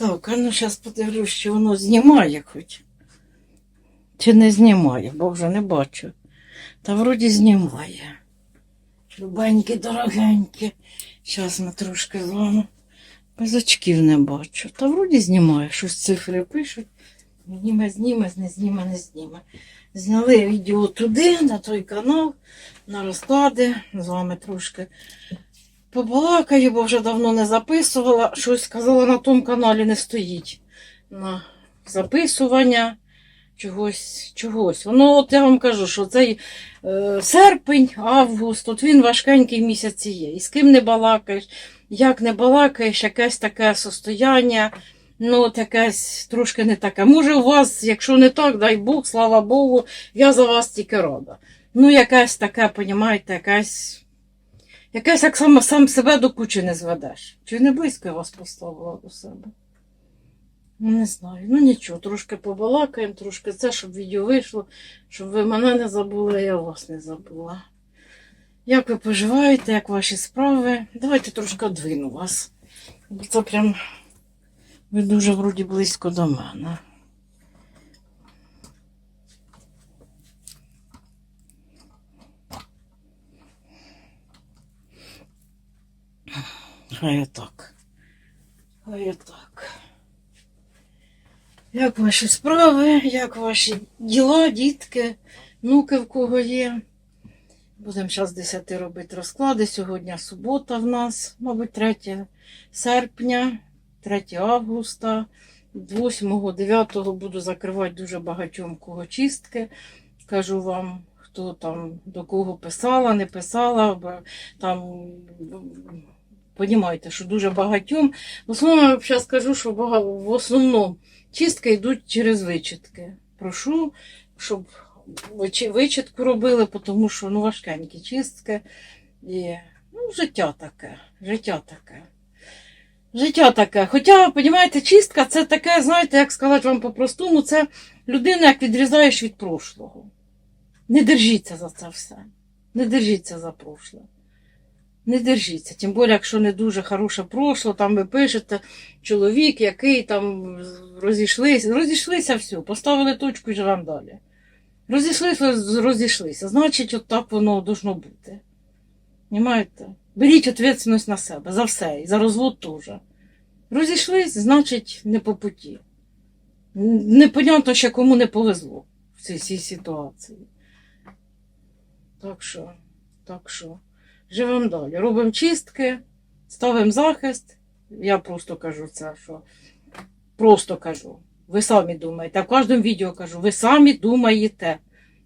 Так, а ну зараз подивлюсь, що воно знімає хоч. Чи не знімає, бо вже не бачу. Та вроді знімає. Любенькі, дорогенькі. Зараз ми трошки з вами без очків не бачу. Та вроді знімає, щось цифри пишуть. Зніме, зніме, не зніме, не зніме. Зняли відео туди, на той канал, на розклади. З вами трошки побалакаю, бо вже давно не записувала. Щось сказала на тому каналі не стоїть на записування чогось. чогось. Воно, от я вам кажу, що цей е, серпень, август, от він важкенький місяць є. І з ким не балакаєш, як не балакаєш, якесь таке состояння. Ну, от якесь трошки не таке. Може, у вас, якщо не так, дай Бог, слава Богу, я за вас тільки рада. Ну, якесь таке, понімаєте, якесь. Якесь як сам, сам себе до кучі не зведеш. Чи не близько я вас поставила до себе? Ну, не знаю. Ну нічого, трошки побалакаємо, трошки це, щоб відео вийшло, щоб ви мене не забули, а я вас не забула. Як ви поживаєте, як ваші справи? Давайте трошки одвину вас. Це прям ви дуже вроді близько до мене. Хай так. Хай так. Як ваші справи, як ваші діла, дітки, внуки в кого є? Будемо зараз 10 робити розклади. Сьогодні субота в нас, мабуть, 3 серпня, 3 августа, 8, 9 буду закривати дуже багатьом кого чистки. Кажу вам, хто там до кого писала, не писала, там Понімаєте, що дуже багатьом. В основному я скажу, що в основному чистки йдуть через вичітки. Прошу, щоб вичітку робили, тому що ну, важкенькі чистки. І, ну, життя таке, життя таке. Життя таке. Хоча, розумієте, чистка це таке, знаєте, як сказати вам по-простому, це людина, як відрізаєш від прошлого. Не держіться за це все. Не держіться за прошле. Не держіться. Тим більше, якщо не дуже хороше прошло, там ви пишете чоловік, який там розійшлися. Розійшлися все, поставили точку і живемо далі. Розійшлися, розійшлися. Значить, от так воно должно бути. Понимаєте? Беріть відповідальність на себе за все, і за розвод теж. Розійшлись, значить, не по путі. Непонятно ще кому не повезло в цій, цій ситуації. Так що, так що. Живемо далі. Робимо чистки, ставимо захист. Я просто кажу це, що просто кажу. Ви самі думаєте. Я в кожному відео кажу, ви самі думаєте.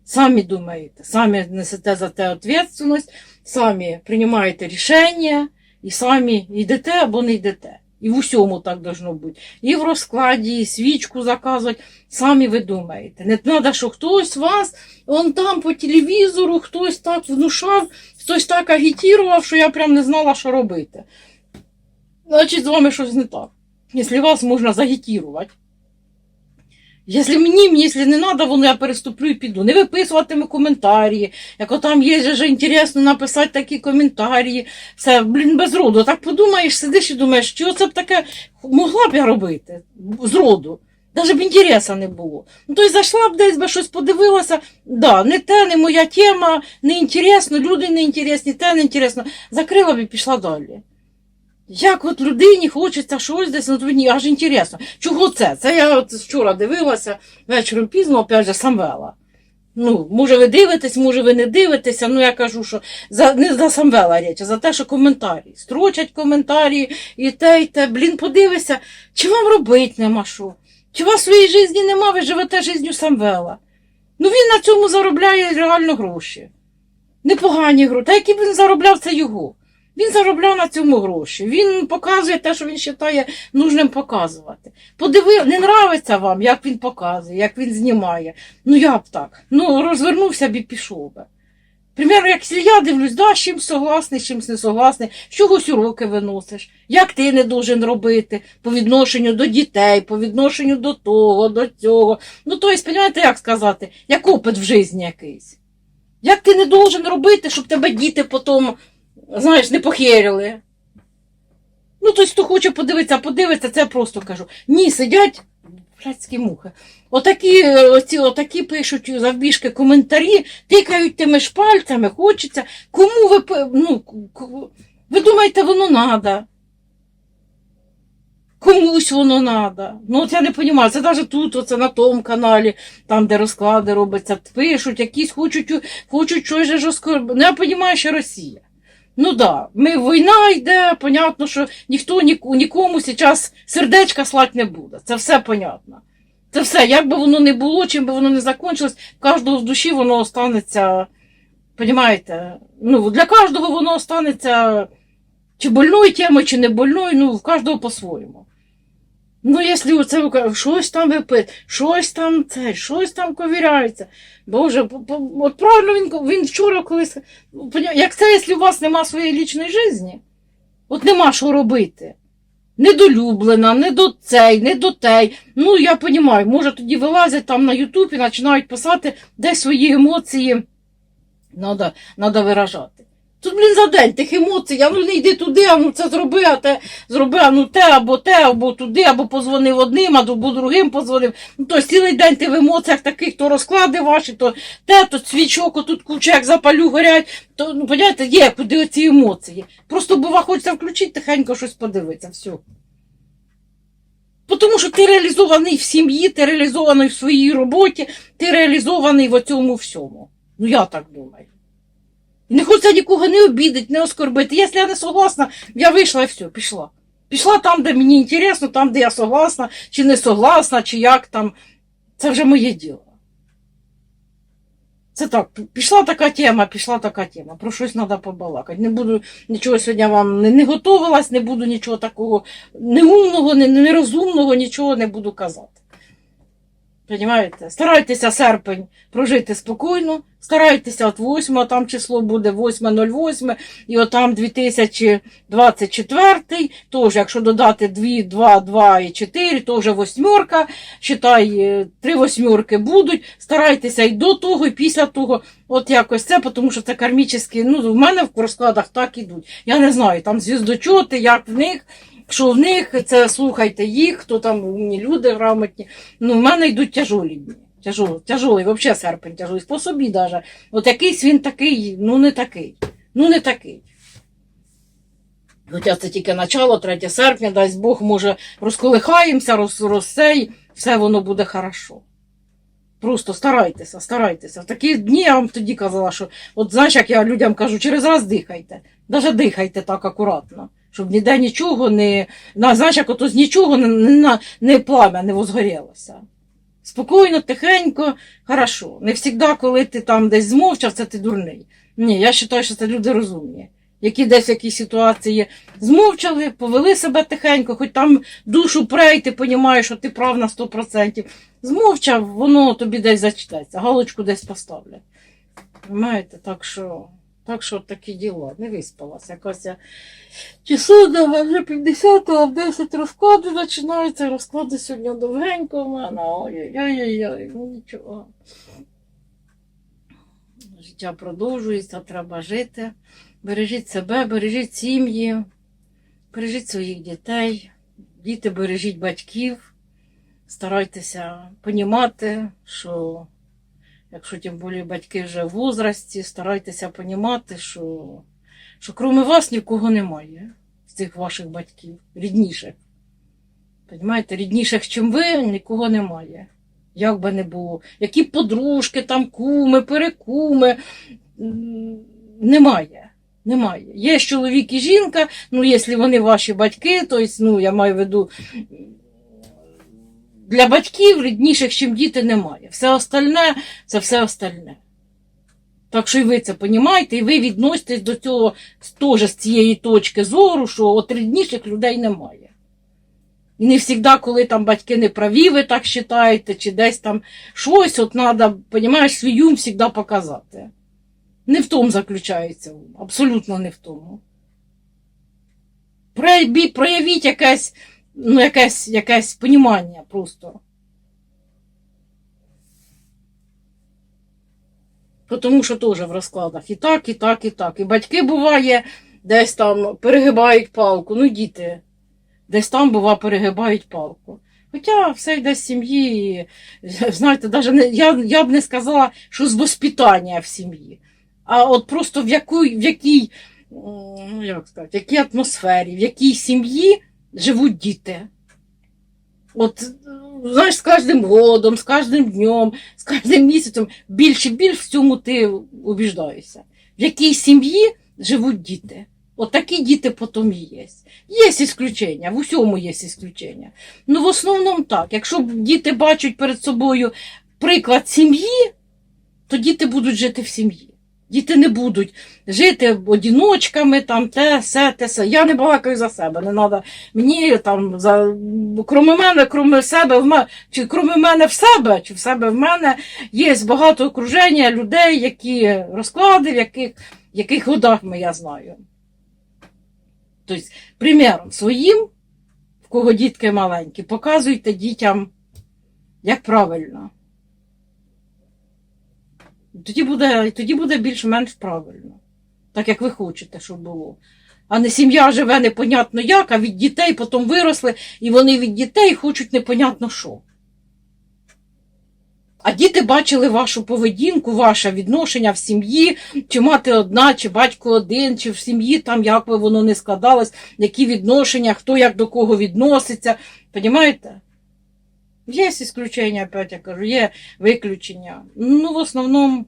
Самі думаєте, самі несете за те відповідальність, самі приймаєте рішення і самі йдете або не йдете. І в усьому так должно бути. І в розкладі, і свічку заказувати. Самі ви думаєте. Не треба, що хтось вас, он там по телевізору, хтось так внушав, хтось так агітував, що я прям не знала, що робити. Значить, з вами щось не так. Якщо вас можна загітірувати. Якщо мені, якщо не треба, воно я переступлю і піду. Не виписуватиму коментарі. Як там є же інтересно написати такі коментарі. Все, блін, без роду. Так подумаєш, сидиш і думаєш, що це б таке могла б я робити з роду. Навіть б інтересу не було. Ну, то й зайшла б десь би щось подивилася. Да, не те, не моя тема, не інтересно, люди не інтересні, те не інтересно. Закрила б і пішла далі. Як от людині хочеться щось десь, ну мені аж інтересно. Чого це? Це я от вчора дивилася вечором пізно, опять же, Самвела. Ну, може, ви дивитесь, може, ви не дивитеся. Ну, я кажу, що за, не за Самвела річ, а за те, що коментарі. Строчать коментарі і те, і те. Блін, подивися, чи вам робить нема що? Чи у вас своєї житті нема, ви живете життю Самвела? Ну він на цьому заробляє реально гроші. Непогані гроші. Та які б він заробляв, це його. Він заробляв на цьому гроші. Він показує те, що він вважає нужним показувати. Подиви, не нравиться вам, як він показує, як він знімає. Ну я б так. Ну, розвернувся б і пішов би. Примерно, як я дивлюсь, да, з чим согласний, з чимсь не согласний, з чогось уроки виносиш, як ти не должен робити по відношенню до дітей, по відношенню до того, до цього. Ну, тобто, розумієте, як сказати, як опит в житті якийсь. Як ти не должен робити, щоб тебе діти потім, знаєш, не похерили. Ну, тобто, хто хоче подивитися, подивиться, це я просто кажу. Ні, сидять блядські мухи. Отакі, е, оці, отакі пишуть завбіжки коментарі, тикають тими ж пальцями, хочеться. Кому ви, ну, ви думаєте, воно надо? Комусь воно надо. Ну, от я не розумію, це навіть тут, оце на тому каналі, там, де розклади робляться, пишуть, якісь хочуть, хочуть щось ж оскорб... Ну, я розумію, що Росія. Ну да, ми війна йде, понятно, що ніхто нікому зараз сердечка слать не буде. Це все понятно. Це все, як би воно не було, чим би воно не закончилось, в кожного в душі воно останеться, понімаєте? Ну, для кожного воно останеться чи больною темою, чи не больною, ну, в кожного по-своєму. Ну, якщо ви щось там випить, щось там це, щось там ковіряється. Боже, от правильно він, він вчора колись. Як це, якщо у вас нема своєї лічної житті, от нема що робити. Недолюблена, не до цей, не до тей. Ну, я розумію, може тоді вилазять там на Ютуб і починають писати, де свої емоції треба виражати. Тут, блін, за день тих емоцій, а ну не йди туди, а ну це зроби, а те зроби, а ну те, або те, або туди, або позвонив одним, або другим позвонив. Ну, то цілий день ти в емоціях таких, то розклади ваші, то те, то свічок, отут куча, як запалю горять. То, ну, понятаєте, є куди оці емоції. Просто бува хочеться включити, тихенько щось подивитися, все. Тому що ти реалізований в сім'ї, ти реалізований в своїй роботі, ти реалізований в цьому всьому. Ну, я так думаю. Не хочеться нікого не обідати, не оскорбити. Якщо я не согласна, я вийшла і все, пішла. Пішла там, де мені інтересно, там, де я согласна, чи не согласна, чи як там. Це вже моє діло. Це так, пішла така тема, пішла така тема. Про щось треба побалакати. Не буду нічого сьогодні вам не, не готувалась, не буду нічого такого неумного, не- нерозумного, нічого не буду казати. Понімаєте? Старайтеся серпень прожити спокійно, старайтеся от 8, там число буде 8.08, і от там 2024, теж, якщо додати 2, 2, 2 і 4, то вже восьмерка, считай, е, три восьмерки будуть, старайтеся і до того, і після того, от якось це, тому що це кармічні, ну, в мене в розкладах так ідуть. Я не знаю, там звіздочоти, як в них, що в них, це слухайте їх, хто там умні люди грамотні. Ну, в мене йдуть тяжолі дні. Тяжолий, тяжолий, взагалі серпень тяжолий. По собі даже. От якийсь він такий, ну не такий. Ну не такий. Хоча це тільки начало, 3 серпня, дасть Бог, може, розколихаємося, роз, розсей, все воно буде хорошо. Просто старайтеся, старайтеся. В такі дні я вам тоді казала, що от знаєш, як я людям кажу, через раз дихайте. Даже дихайте так акуратно, щоб ніде нічого не. на- Знаєш, як ото нічого не, не, не пламя не возгорілося. Спокійно, тихенько, хорошо. Не завжди, коли ти там десь змовчав, це ти дурний. Ні, я вважаю, що це люди розумні, які десь в якійсь ситуації змовчали, повели себе тихенько, хоч там душу прей, ти розумієш, що ти прав на 100%. Змовчав, воно тобі десь зачитається, галочку десь поставлять. Понимаєте, так що, так що такі діла. Не виспалася. Якась я часу да, вже 50, а в 10 розклади починаються. Розклади сьогодні довгенько в мене. Ой-ой-ой, ну нічого. Життя продовжується, треба жити. Бережіть себе, бережіть сім'ї, бережіть своїх дітей, діти бережіть батьків, старайтеся понімати, що якщо тим більше батьки вже в возрасті, старайтеся понімати, що, що крім вас нікого немає з цих ваших батьків, рідніших. Понімаєте, рідніших, чим ви, нікого немає. Як би не було. Які подружки, там куми, перекуми. Немає. Немає. Є чоловік і жінка, ну, якщо вони ваші батьки, то ну, я маю в виду, для батьків рідніших, чим діти, немає. Все остальне це все остальне. Так що і ви це розумієте, і ви відноситесь до цього теж з цієї точки зору, що от рідніших людей немає. І не завжди, коли там батьки не праві, ви так вважаєте, чи десь там щось, от треба, розумієш, свій ум завжди показати. Не в тому заключається ум, абсолютно не в тому. Проявіть, якесь, ну, якесь, якесь понімання просто. Тому що теж в розкладах і так, і так, і так. І батьки буває, десь там перегибають палку. Ну, діти, десь там, бува, перегибають палку. Хоча все йде з сім'ї, знаєте, даже не, я, я б не сказала, що з воспитання в сім'ї, а от просто в, яку, в якій, ну, як сказати, в якій атмосфері, в якій сім'ї живуть діти. От, знаєш, з кожним годом, з кожним днем, з кожним місяцем більше і більше в цьому ти убіждаєшся. В якій сім'ї живуть діти. От такі діти потім є. Є ісключення, в усьому є ісключення. Ну, в основному так. Якщо діти бачать перед собою приклад сім'ї, то діти будуть жити в сім'ї. Діти не будуть жити одіночками, там те, се, те, се. Я не балакаю за себе. Не треба мені там за кроме мене, кроме себе, в мене, чи кроме мене в себе, чи в себе в мене є багато окруження людей, які розклади, в яких, в яких годах ми я знаю. Тобто, приміром своїм, в кого дітки маленькі, показуйте дітям, як правильно. Тоді буде, тоді буде більш-менш правильно, так як ви хочете, щоб було. А не сім'я живе непонятно як, а від дітей потім виросли, і вони від дітей хочуть непонятно що. А діти бачили вашу поведінку, ваше відношення в сім'ї, чи мати одна, чи батько один, чи в сім'ї там як би воно не складалось, які відношення, хто як до кого відноситься. Понімаєте? Є ісключення, опять я кажу, є виключення. Ну, в основному.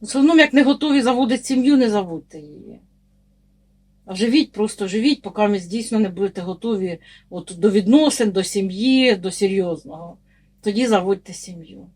В основному, як не готові заводити сім'ю, не заводьте її. А живіть, просто живіть, поки ви дійсно не будете готові от, до відносин, до сім'ї, до серйозного. Тоді заводьте сім'ю.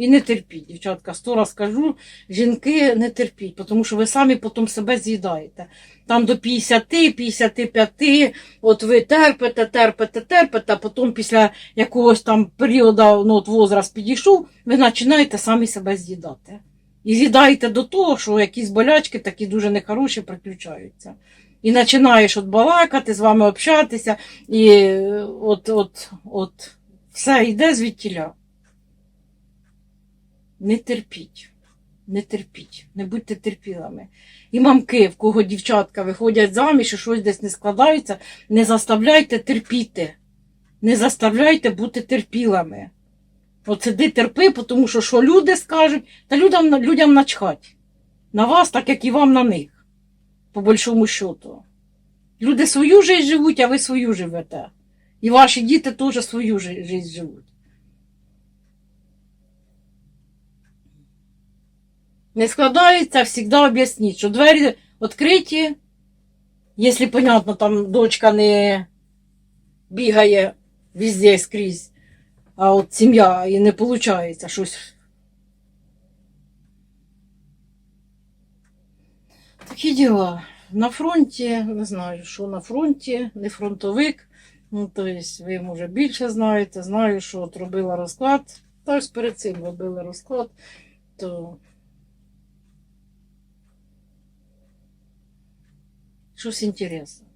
І не терпіть, дівчатка, сто раз кажу, жінки не терпіть, тому що ви самі потім себе з'їдаєте. Там до 50, 55, от ви терпите, терпите, терпите, а потім після якогось там періоду, ну, от возраст підійшов, ви починаєте самі себе з'їдати. І з'їдаєте до того, що якісь болячки такі дуже нехороші приключаються. І починаєш от балакати, з вами общатися, і е, от, от, от все йде звідтіля. Не терпіть, не терпіть, не будьте терпілими. І мамки, в кого дівчатка виходять заміж і щось десь не складається, не заставляйте терпіти. Не заставляйте бути терпілими. Сиди терпи, тому що що люди скажуть, та людям, людям начхать. На вас, так як і вам на них, по большому счету. Люди свою життя живуть, а ви свою живете. І ваші діти теж свою життя живуть. Не складається, завжди об'ясніть, що двері відкриті, якщо, понятно, там дочка не бігає везде скрізь, а от сім'я і не виходить щось. Такі діла. На фронті, не знаю, що на фронті, не фронтовик. Ну, тобто, ви, може, більше знаєте. Знаю, що от робила розклад. Ось перед цим робили розклад, то щось інтересне.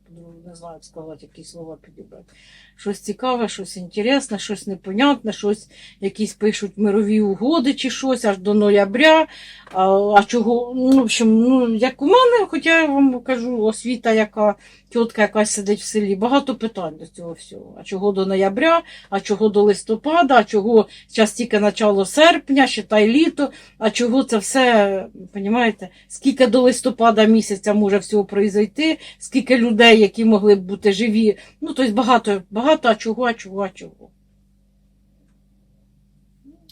Не знаю, як сказати, які слова підібрати. Щось цікаве, щось інтересне, щось непонятне, щось якісь пишуть мирові угоди чи щось аж до ноября. А, а чого, ну, в общем, ну, як у мене, хоча я вам кажу, освіта, яка тітка якась сидить в селі, багато питань до цього всього. А чого до ноября, а чого до листопада, а чого зараз тільки начало серпня, считай літо, а чого це все, розумієте, скільки до листопада місяця може всього произойти, скільки людей, які могли б бути живі. Ну, тобто багато, багато, а чого, а чого, а чого.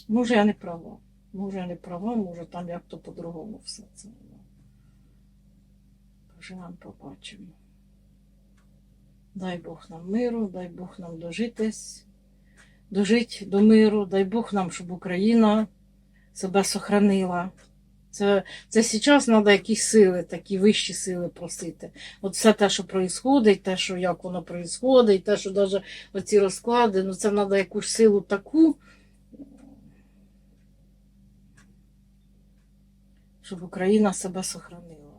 Може, я не права. Може, я не права, може там як-то по-другому все це. Поживемо, побачимо. Дай Бог нам миру, дай Бог нам дожитись, дожити до миру, дай Бог нам, щоб Україна себе сохранила. Це, це зараз треба якісь сили, такі вищі сили просити. От все те, що відбувається, те, що як воно відбувається, те, що навіть оці розклади, ну це треба якусь силу таку, щоб Україна себе сохранила.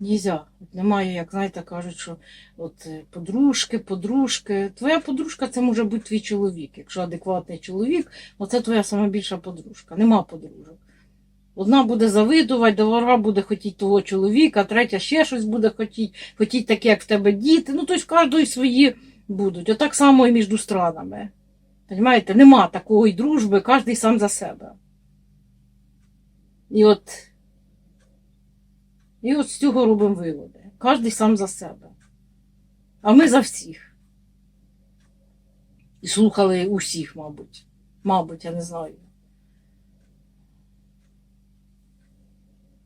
Нельзя. Немає, як знаєте, кажуть, що от е, подружки, подружки. Твоя подружка це може бути твій чоловік. Якщо адекватний чоловік, оце твоя найбільша подружка. Нема подружок. Одна буде завидувати, друга буде хотіти того чоловіка, третя ще щось буде хотіти, хотіти таке, як в тебе діти. Ну, тобто в кожної свої будуть. Отак само і між странами. Понимаєте, нема такої дружби, кожен сам за себе. І от, і от з цього робимо виводи. Кожен сам за себе. А ми за всіх. І слухали усіх, мабуть. Мабуть, я не знаю.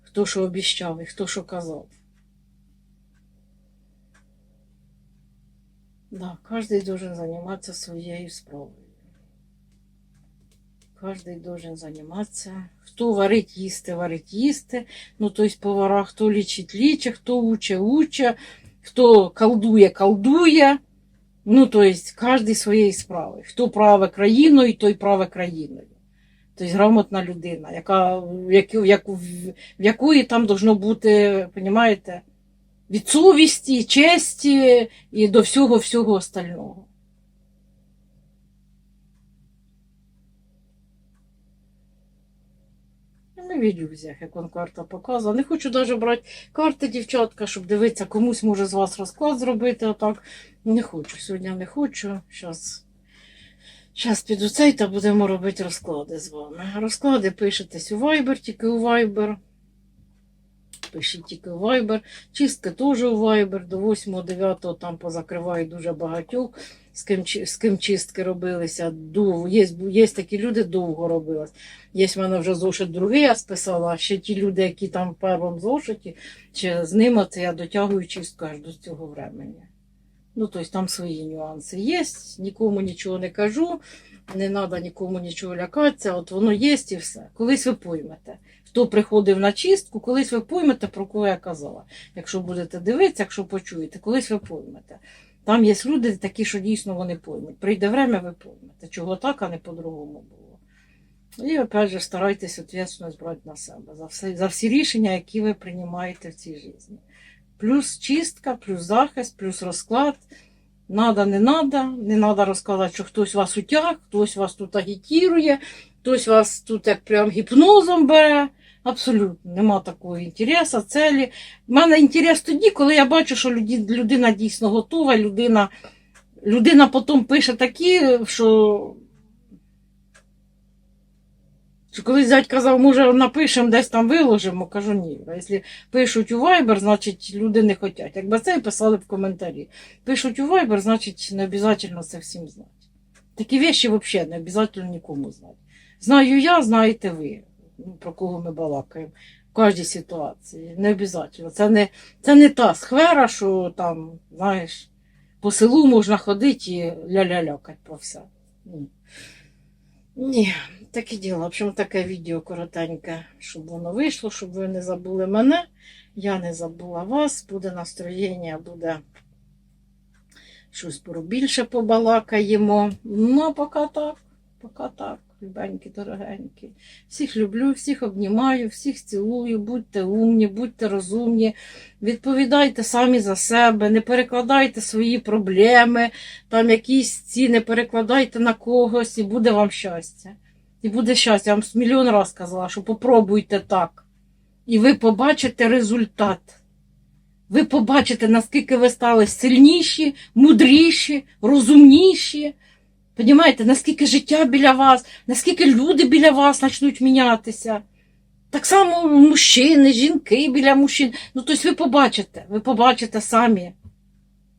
Хто що обіщав і хто що казав. Да, кожен должен займатися своєю справою. Кожен должен займатися. Хто варить їсти, варить їсти. Ну, тобто повара, хто лічить, лічить, хто уче, уче, хто колдує, колдує. Ну, тобто, кожен своєю справою. Хто праве країною, той праве країною. Тобто грамотна людина, яка, в, яку, в, якої там должно бути, розумієте, від совісті, честі і до всього всього остального. Ми в ілюзіях, як он карта показує. Не хочу навіть брати карти, дівчатка, щоб дивитися, комусь може з вас розклад зробити. Отак. Не хочу. Сьогодні не хочу. Зараз. Зараз піду цей та будемо робити розклади з вами. Розклади пишетесь у Viber, тільки у Viber. Пишіть тільки у Viber. Чистки теж у Viber. До 8-9 там позакриваю дуже багатьох, з ким, з ким чистки робилися. Довго. Є, є такі люди, довго робились. Є в мене вже зошит другий, я списала, а ще ті люди, які там в першому зошиті, ще з ними це я дотягую чистку аж до цього времени. Ну, тобто там свої нюанси є, нікому нічого не кажу, не треба нікому нічого лякатися, от воно є і все. Колись ви поймете. Хто приходив на чистку, колись ви поймете, про кого я казала. Якщо будете дивитися, якщо почуєте, колись ви поймете. Там є люди такі, що дійсно вони поймуть. Прийде время, ви поймете, чого так, а не по-другому було. І опять же старайтесь відповідальність брати на себе за, все, за всі рішення, які ви приймаєте в цій житті. Плюс чистка, плюс захист, плюс розклад. Надо, не надо. Не надо розказати, що хтось вас утяг, хтось вас тут агітірує, хтось вас тут як прям гіпнозом бере. Абсолютно, нема такого інтересу, целі. У мене інтерес тоді, коли я бачу, що людина дійсно готова, людина, людина потім пише такі, що. Що колись зять казав, може, напишемо, десь там виложимо. Кажу, ні. А Якщо пишуть у Viber, значить люди не хочуть. Якби це писали в коментарі. Пишуть у Viber, значить не обов'язково це всім знати. Такі речі взагалі не обов'язково нікому знати. Знаю я, знаєте ви, про кого ми балакаємо. В кожній ситуації. Не обов'язково. Це не, це не та схвера, що там, знаєш, по селу можна ходити і ля-ля-лякати про все. Ні. Ні, таке діло. В общем, таке відео коротеньке, щоб воно вийшло, щоб ви не забули мене. Я не забула вас, буде настроєння, буде щось більше побалакаємо. Ну, поки так, поки так, любенькі, дорогенькі. Всіх люблю, всіх обнімаю, всіх цілую, будьте умні, будьте розумні, відповідайте самі за себе, не перекладайте свої проблеми, там якісь ці не перекладайте на когось, і буде вам щастя. І буде щастя. Я вам мільйон разів казала, що попробуйте так. І ви побачите результат. Ви побачите, наскільки ви стали сильніші, мудріші, розумніші. Понімаєте, наскільки життя біля вас, наскільки люди біля вас почнуть мінятися. Так само мужчини, жінки біля мужчин. Ну, тобто ви побачите, ви побачите самі.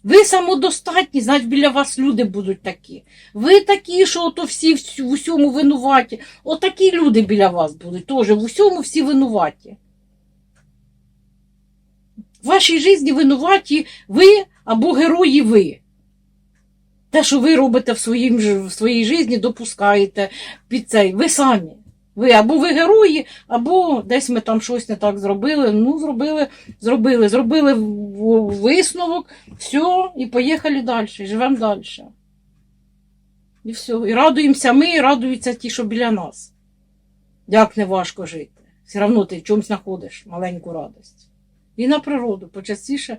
Ви самодостатні, значить біля вас люди будуть такі. Ви такі, що ото всі в усьому винуваті. Отакі люди біля вас будуть теж в усьому всі винуваті. В вашій житті винуваті ви або герої ви. Те, що ви робите в, своїм, в своїй житті, допускаєте під цей. Ви самі. Ви або ви герої, або десь ми там щось не так зробили. Ну, зробили, зробили, зробили висновок, все, і поїхали далі, живемо далі. І все. І радуємося ми, і радуються ті, що біля нас. Як не важко жити. Все одно ти в чомусь знаходиш маленьку радість. І на природу. Почастіше,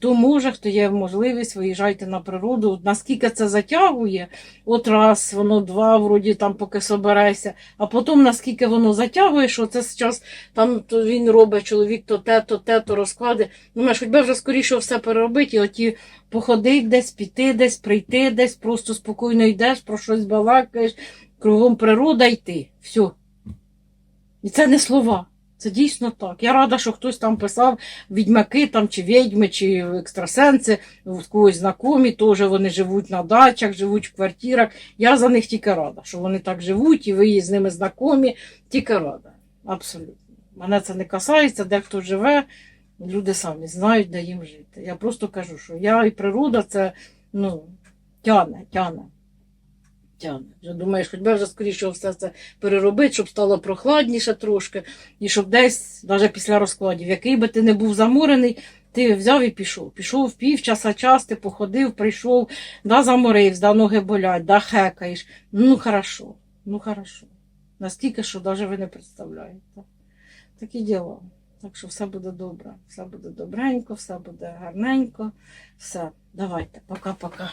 хто може, хто є можливість, виїжджайте на природу. Наскільки це затягує, от раз, воно два, вроді там поки собереся, а потім наскільки воно затягує, що це зараз там то він робить чоловік то те, то те, то розклади. Думаєш, хоч би вже скоріше все переробити, і оті походити десь, піти десь, прийти десь, просто спокійно йдеш, про щось балакаєш, кругом природа йти. Все. І це не слова. Це дійсно так. Я рада, що хтось там писав відьмаки там, чи відьми, чи екстрасенси, в когось знайомі, теж вони живуть на дачах, живуть в квартирах. Я за них тільки рада, що вони так живуть, і ви з ними знайомі, тільки рада. Абсолютно. Мене це не касається, де хто живе, люди самі знають, де їм жити. Я просто кажу, що я і природа це ну, тяне, тяне. Тяне. Вже думаєш, хоч би вже скоріше все це переробити, щоб стало прохладніше трошки, і щоб десь, навіть після розкладів, який би ти не був замурений, ти взяв і пішов. Пішов пів часа час, ти походив, прийшов, да, заморився, да, ноги болять, да, хекаєш. Ну, хорошо, ну хорошо. Настільки, що навіть ви не представляєте. Такі діла. Так що все буде добре, все буде добренько, все буде гарненько. Все, давайте, пока-пока.